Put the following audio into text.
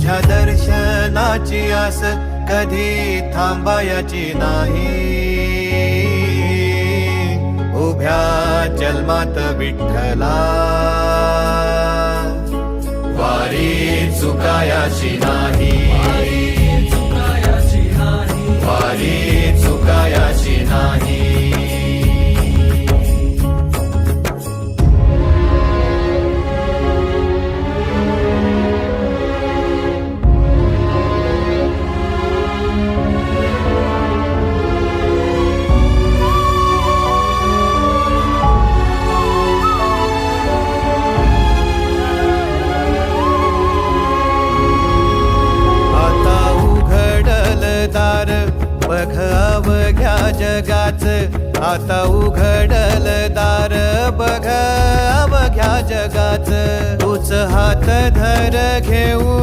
तुझ्या दर्शनाची आस कधी थांबायची नाही. उभ्या जन्मात विठ्ठला वारी चुकायाची नाही. बघ अवघ्या जगाच. आता उघडल दार बघ अवघ्या जगाच. तूच हात धर घेऊ